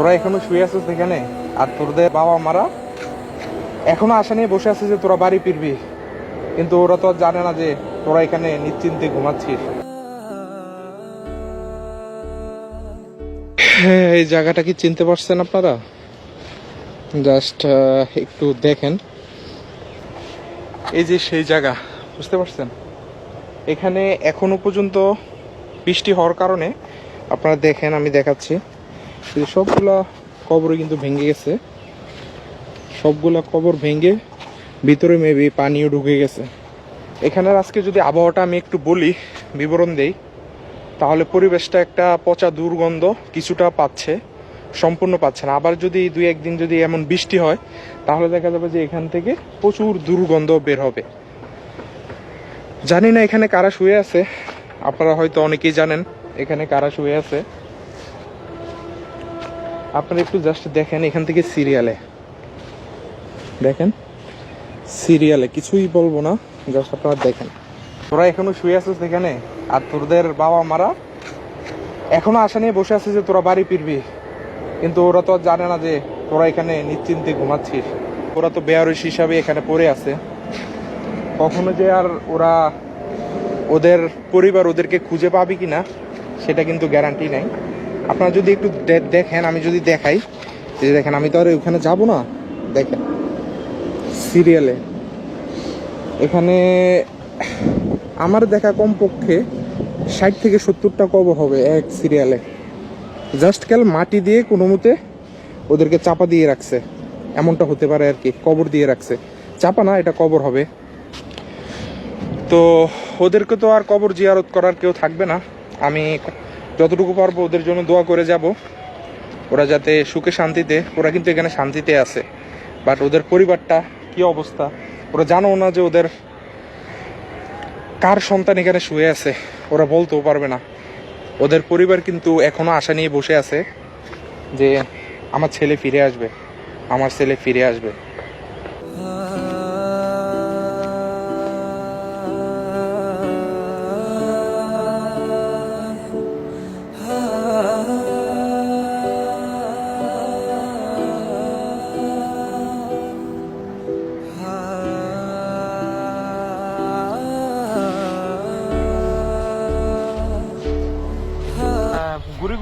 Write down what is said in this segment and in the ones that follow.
তোরা এখনও শুয়ে আছিস এখানে? আর তোদের বাবা মারা এখনও আশা নিয়ে বসে আছে যে তোরা বাড়ি ফিরবি। কিন্তু ওরা তো জানে না যে তোরা এখানে নিশ্চিন্তে ঘুমাচ্ছিস। এই জায়গাটা কি চিনতে পারছেন আপনারা? জাস্ট একটু দেখেন। এই যে সেই জায়গা, বুঝতে পারছেন? এখানে এখনও পর্যন্ত বৃষ্টি হওয়ার কারণে, আপনারা দেখেন, আমি দেখাচ্ছি। যে সবগুলা কবর কিন্তু ভেঙে গেছে। সবগুলা কবর ভেঙে ভিতরে মেবি পানিও ঢুকে গেছে। এখানের আজকে যদি আবহাওয়াটা আমি একটু বলি, বিবরণ দেই, তাহলে পরিবেশটা একটা পচা দুর্গন্ধ কিছুটা পাচ্ছে, সম্পূর্ণ পাচ্ছে না। আবার যদি দুই একদিন যদি এমন বৃষ্টি হয়, তাহলে দেখা যাবে যে এখান থেকে প্রচুর দুর্গন্ধ বের হবে। জানি না এখানে কারা শুয়ে আছে, আপনারা হয়তো অনেকেই জানেন এখানে কারা শুয়ে আছে। আপনারা একটু জাস্ট দেখেন এখান থেকে সিরিয়ালে দেখেন? সিরিয়ালে কিছুই বলব না জাস্ট আপনারা দেখেন। তোরা এখনও শুয়ে আছিস এখানে? আর তোদের বাবা মারা এখনও আশা নিয়ে বসে আছে যে তোরা বাড়ি ফিরবি। কিন্তু ওরা তো জানে না যে তোরা এখানে নিশ্চিন্তে ঘুমাচ্ছিস। ওরা তো বেয়ারস হিসাবে এখানে পড়ে আছে। কখনো যে আর ওরা ওদের পরিবার ওদেরকে খুঁজে পাবে কিনা, সেটা কিন্তু গ্যারান্টি নেই। আপনারা যদি একটু দেখেন, আমি যদি দেখাই যে দেখেন, আমি তো আর ওখানে যাব না। দেখেন সিরিয়ালে এখানে আমার দেখা কমপক্ষে ষাট থেকে সত্তরটা কবর হবে এক সিরিয়ালে জাস্ট কাল মাটি দিয়ে কোনো মতে ওদেরকে চাপা দিয়ে রাখছে। এমনটা হতে পারে আর কি কবর দিয়ে রাখছে। চাপা না, এটা কবর হবে। তো ওদেরকে তো আর কবর জিয়ারত করার কেউ থাকবে না। আমি যতটুকু পারব ওদের জন্য দোয়া করে যাব। ওরা যাতে সুখে শান্তিতে, ওরা কিন্তু এখানে শান্তিতে আছে। বাট ওদের পরিবারটা কি অবস্থা? ওরা জানো না যে ওদের কার সন্তান এখানে শুয়ে আছে। ওরা বলতেও পারবে না। ওদের পরিবার কিন্তু এখনও আশা নিয়ে বসে আছে যে আমার ছেলে ফিরে আসবে। আমার ছেলে ফিরে আসবে।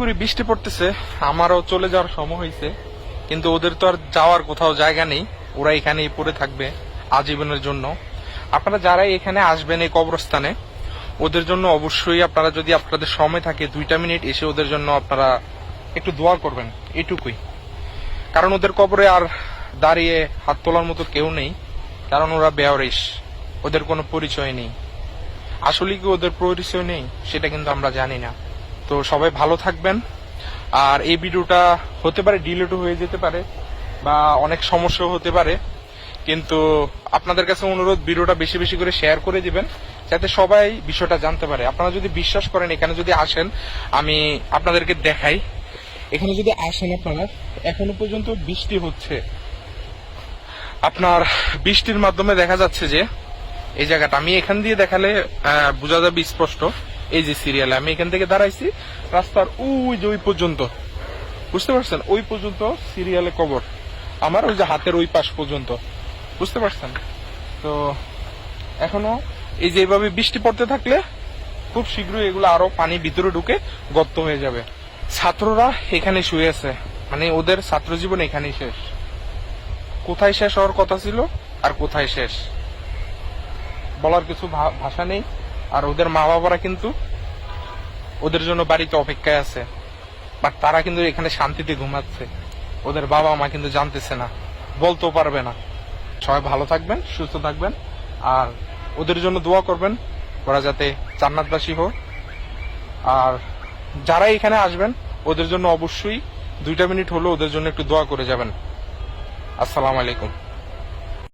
গুড়ি বৃষ্টি পড়তেছে, আমারও চলে যাওয়ার সময় হয়েছে, কিন্তু ওদের তো আর যাওয়ার কোথাও জায়গা নেই, ওরা এখানেই পড়ে থাকবে আজীবনের জন্য। আপনারা যারাই এখানে আসবেন এই কবরস্থানে, ওদের জন্য অবশ্যই আপনারা যদি আপনাদের সময় থাকে দুইটা মিনিট এসে ওদের জন্য আপনারা একটু দোয়া করবেন, এটুকুই। কারণ ওদের কবরে আর দাঁড়িয়ে হাত তোলার মতো কেউ নেই, কারণ ওরা বেয়ারিস ওদের কোনো পরিচয় নেই। আসলে কি ওদের পরিচয় নেই, সেটা কিন্তু আমরা জানি না। তো সবাই ভালো থাকবেন। আর এই ভিডিওটা হতে পারে ডিলেটও হয়ে যেতে পারে বা অনেক সমস্যা হতে পারে। কিন্তু আপনাদের কাছে অনুরোধ, ভিডিওটা বেশি বেশি করে শেয়ার করে দিবেন, যাতে সবাই বিষয়টা জানতে পারে। আপনারা যদি বিশ্বাস করেন, এখানে যদি আসেন, আমি আপনাদেরকে দেখাই। এখানে যদি আসেন আপনারা, এখনও পর্যন্ত বৃষ্টি হচ্ছে। আপনার বৃষ্টির মাধ্যমে দেখা যাচ্ছে যে, এই জায়গাটা, আমি এখান দিয়ে দেখালে বোঝা যাবে স্পষ্ট। এই যে সিরিয়ালে আমি এখান থেকে দাঁড়াইছি, রাস্তার ওই যে ওই পর্যন্ত। বুঝতে পারছেন? ওই পর্যন্ত সিরিয়ালে কবর। আমার ওই যে হাতের ওই পাশ পর্যন্ত। বুঝতে পারছেন? তো এখনও এই যে এইভাবে বৃষ্টি পড়তে থাকলে খুব শীঘ্রই এগুলো আরও পানি ভিতরে ঢুকে গর্ত হয়ে যাবে। ছাত্ররা এখানে শুয়ে আছে। মানে ওদের ছাত্র জীবন এখানেই শেষ। কোথায় শেষ হওয়ার কথা ছিল আর কোথায় শেষ? বলার কিছু ভাষা নেই। আর ওদের মা বাবারা কিন্তু ওদের জন্য বাড়িতে অপেক্ষায় আছে। বাট তারা কিন্তু এখানে শান্তিতে ঘুমাচ্ছে। ওদের বাবা মা কিন্তু জানতেছে না। বলতেও পারবে না। সবাই ভালো থাকবেন, সুস্থ থাকবেন, আর ওদের জন্য দোয়া করবেন। ওরা যাতে জান্নাতবাসী হোক। আর যারা এখানে আসবেন, ওদের জন্য অবশ্যই দুইটা মিনিট হলেও ওদের জন্য একটু দোয়া করে যাবেন। আসসালামু আলাইকুম।